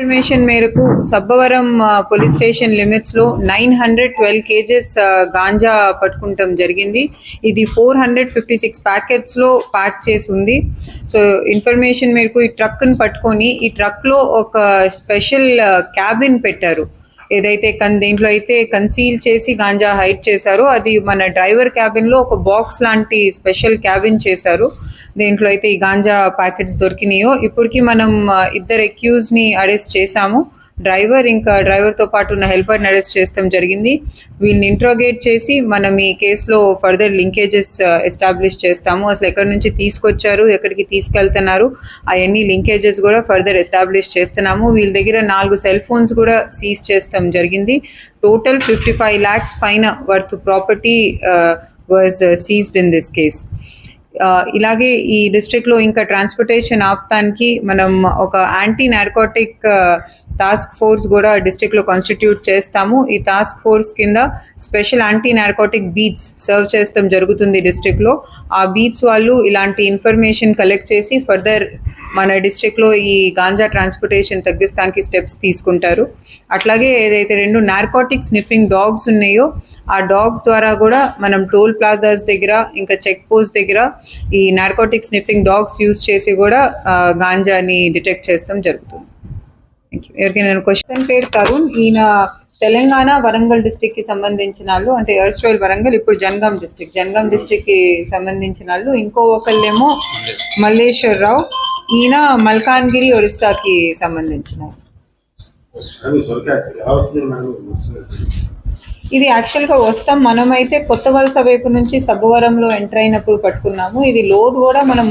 Information మేరకు Sabbavaram police station లిమిట్స్లో nine hundred twelve KGs ganja పట్టుకుంటాం జరిగింది. ఇది ఫోర్ హండ్రెడ్ ఫిఫ్టీ సిక్స్ ప్యాకెట్స్లో ప్యాక్ చేసి ఉంది. సో ఇన్ఫర్మేషన్ మేరకు ఈ ట్రక్ని పట్టుకొని ఈ ట్రక్లో ఒక స్పెషల్ క్యాబిన్ పెట్టారు. ఏదైతే కన్ దీంట్లో అయితే కన్సీల్ చేసి గాంజా హైడ్ చేశారో అది మన డ్రైవర్ క్యాబిన్లో ఒక బాక్స్ లాంటి స్పెషల్ క్యాబిన్ చేశారు. దీంట్లో అయితే ఈ గాంజా ప్యాకెట్స్ దొరికినాయో. ఇప్పటికీ మనం ఇద్దరు అక్యూజ్ని అరెస్ట్ చేశాము. డ్రైవర్ ఇంకా డ్రైవర్తో పాటు ఉన్న హెల్పర్ని అరెస్ట్ చేస్తాం జరిగింది. వీళ్ళని ఇంట్రోగేట్ చేసి మనం ఈ కేసులో ఫర్దర్ లింకేజెస్ ఎస్టాబ్లిష్ చేస్తాము. అసలు ఎక్కడి నుంచి తీసుకొచ్చారు ఎక్కడికి తీసుకెళ్తున్నారు అవన్నీ లింకేజెస్ కూడా ఫర్దర్ ఎస్టాబ్లిష్ చేస్తున్నాము. వీళ్ళ దగ్గర నాలుగు సెల్ ఫోన్స్ కూడా సీజ్ చేస్తాం జరిగింది. టోటల్ ఫిఫ్టీ ఫైవ్ ల్యాక్స్ పైన worth property was seized in this case ఇలాగే ఈ డిస్ట్రిక్ట్లో ఇంకా ట్రాన్స్పోర్టేషన్ ఆపటానికి మనం ఒక anti narcotic uh, task force కూడా డిస్టిక్లో కాన్స్టిట్యూట్ చేస్తాము. ఈ టాస్క్ ఫోర్స్ కింద special anti narcotic beats serve చేస్తాం జరుగుతుంది డిస్టిక్లో ఆ బీట్స్ వాళ్ళు ఇలాంటి ఇన్ఫర్మేషన్ కలెక్ట్ చేసి ఫర్దర్ మన డిస్టిక్లో ఈ గాంజా ట్రాన్స్పోర్టేషన్ తగ్గిస్తానికి స్టెప్స్ తీసుకుంటారు. అట్లాగే ఏదైతే రెండు నార్కోటిక్ స్నిఫింగ్ డాగ్స్ ఉన్నాయో ఆ డాగ్స్ ద్వారా కూడా మనం టోల్ ప్లాజాస్ దగ్గర ఇంకా చెక్ పోస్ట్ దగ్గర ఈ నార్కోటిక్ స్నిఫింగ్ డాగ్స్ యూస్ చేసి కూడా గాంజాని డిటెక్ట్ చేస్తాం జరుగుతుంది. ఎవరికైనా క్వశ్చన్ పేరు తరుణ్ ఈయన తెలంగాణ వరంగల్ డిస్టిక్కి సంబంధించిన వాళ్ళు అంటే ఎర్స్ట్రైల్ వరంగల్ ఇప్పుడు జనగాం డిస్టిక్ జనగాం డిస్టిక్కి సంబంధించిన వాళ్ళు. ఇంకో ఒకళ్ళేమో మల్లేశ్వర్ రావు. ఈయన మల్కాన్గిరి ఒరిస్సాకి సంబంధించిన ఇది యాక్చువల్గా వస్తాం. మనమైతే కొత్త వలస వైపు నుంచి సబ్బవరంలో ఎంటర్ అయినప్పుడు పట్టుకున్నాము. ఇది లోడ్ కూడా మనం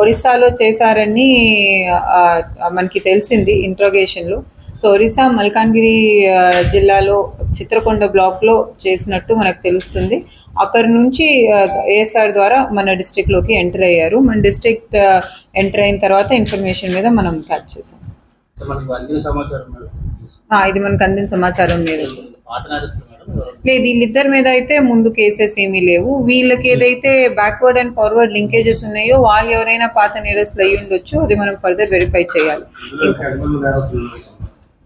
ఒరిస్సాలో చేశారని మనకి తెలిసింది ఇంట్రోగేషన్లో సో ఒరిస్సా మల్కాన్గిరి జిల్లాలో చిత్రకొండ బ్లాక్లో చేసినట్టు మనకు తెలుస్తుంది. అక్కడి నుంచి ఏఎస్ఆర్ ద్వారా మన డిస్ట్రిక్ట్లోకి ఎంటర్ అయ్యారు. మన డిస్ట్రిక్ట్ ఎంటర్ అయిన తర్వాత ఇన్ఫర్మేషన్ మీద మనం క్యాచ్ చేసాం. ఇది మనకు అందిన సమాచారం మీద. లేదు వీళ్ళిద్దరి మీద అయితే ముందు కేసెస్ ఏమీ లేవు. వీళ్ళకి ఏదైతే బ్యాక్వర్డ్ అండ్ ఫార్వర్డ్ లింకేజెస్ ఉన్నాయో వాళ్ళు ఎవరైనా పాత నేరస్తులు అయ్యి ఉండొచ్చు అది మనం ఫర్దర్ వెరిఫై చేయాలి.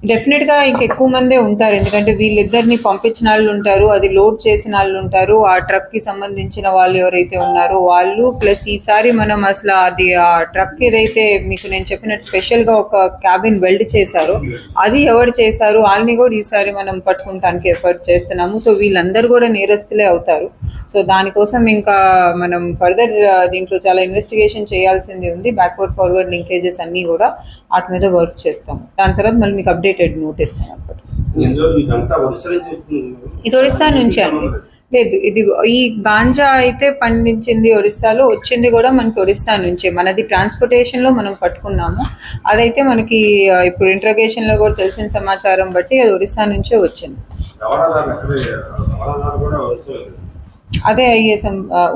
డెఫినెట్గా ఇంక ఎక్కువ మందే ఉంటారు. ఎందుకంటే వీళ్ళిద్దరిని పంపించిన వాళ్ళు ఉంటారు. అది లోడ్ చేసిన వాళ్ళు ఉంటారు. ఆ ట్రక్కి సంబంధించిన వాళ్ళు ఎవరైతే ఉన్నారో వాళ్ళు. ప్లస్ ఈసారి మనం అసలు అది ఆ ట్రక్ ఏదైతే మీకు నేను చెప్పినట్టు స్పెషల్గా ఒక క్యాబిన్ వెల్డ్ చేశారో అది ఎవరు చేశారు? వాళ్ళని కూడా ఈసారి మనం పట్టుకుంటానికి ఎఫర్ట్ చేస్తున్నాము. సో వీళ్ళందరూ కూడా నేరస్తులే అవుతారు. సో దానికోసం ఇంకా మనం ఫర్దర్ దీంట్లో చాలా ఇన్వెస్టిగేషన్ చేయాల్సింది ఉంది. బ్యాక్వర్డ్ ఫార్వర్డ్ లింకేజెస్ అన్నీ కూడా వాటి మీద వర్క్ చేస్తాము. దాని తర్వాత మళ్ళీ మీకు అప్డేట్ అప్డేటెడ్ నోట్ ఇస్తాం అన్నమాట ఇందులో ఇదంతా ఒరిస్సా నుంచి వస్తుంది. మేడం. ఇది ఒరిస్సా నుంచి అండి. లేదు ఇది ఈ గాంజా అయితే పండించింది ఒరిస్సాలో వచ్చింది కూడా మనకి ఒరిస్సా నుంచే. మనది ట్రాన్స్పోర్టేషన్లో మనం పట్టుకున్నాము. అదైతే మనకి ఇప్పుడు ఇంట్రోగేషన్లో కూడా తెలిసిన సమాచారం బట్టి అది ఒరిస్సా నుంచే వచ్చింది. అదే అయ్యే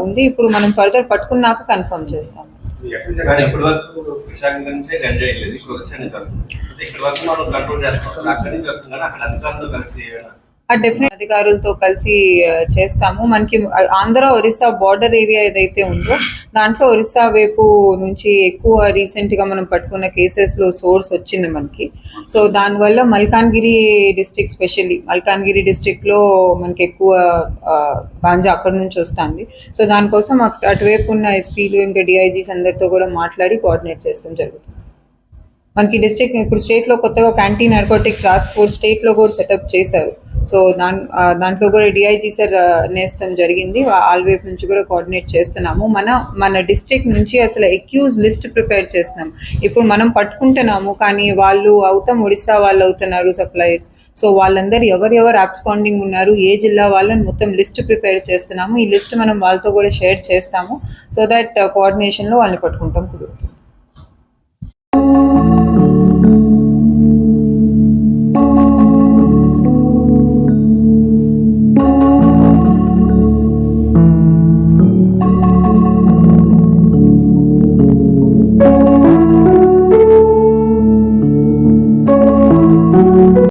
ఉంది. ఇప్పుడు మనం ఫర్దర్ పట్టుకున్నాక కన్ఫర్మ్ చేస్తాము. ఇప్పటి వరకు విశాఖ నుంచే గంజాయి లేదు ఇప్పుడు ఒరిస్సా నుంచి వరకు మనం కంట్రోల్ చేస్తాం అక్కడి నుంచి వస్తుంది కానీ అక్కడ అధికారులతో కలిసి డెఫినెట్ అధికారులతో కలిసి చేస్తాము. మనకి ఆంధ్ర ఒరిస్సా బార్డర్ ఏరియా ఏదైతే ఉందో దాంట్లో ఒరిస్సా వైపు నుంచి ఎక్కువ రీసెంట్గా మనం పట్టుకున్న కేసెస్లో సోర్స్ వచ్చింది మనకి. సో దానివల్ల మల్కాన్గిరి డిస్ట్రిక్ట్ స్పెషల్లీ మల్కాన్గిరి డిస్ట్రిక్ట్లో మనకి ఎక్కువ గాంజా అక్కడ నుంచి వస్తుంది. సో దానికోసం అటు- అటువైపు ఉన్న ఎస్పీలు ఇంకా డిఐజీస్ అందరితో కూడా మాట్లాడి కోఆర్డినేట్ చేస్తాం జరుగుతుంది. మనకి డిస్ట్రిక్ట్ ఇప్పుడు స్టేట్లో కొత్తగా canteen anti narcotic task force స్టేట్లో కూడా సెటప్ చేశారు. సో దాని దాంట్లో కూడా డిఐజీ సార్ నేస్తం జరిగింది. ఆల్ వైపు నుంచి కూడా కోఆర్డినేట్ చేస్తున్నాము. మన మన డిస్ట్రిక్ట్ నుంచి అసలు ఎక్యూజ్ లిస్ట్ ప్రిపేర్ చేస్తున్నాం. ఇప్పుడు మనం పట్టుకుంటున్నాము కానీ వాళ్ళు అవుతాం ఒడిస్సా వాళ్ళు అవుతున్నారు సప్లయర్స్. సో వాళ్ళందరూ ఎవరెవరు అబ్స్కాండింగ్ ఉన్నారు ఏ జిల్లా వాళ్ళని మొత్తం లిస్ట్ ప్రిపేర్ చేస్తున్నాము. ఈ లిస్ట్ మనం వాళ్ళతో కూడా షేర్ చేస్తాము. సో దట్ కోఆర్డినేషన్లో వాళ్ళని పట్టుకుంటాం. కుదురుతుంది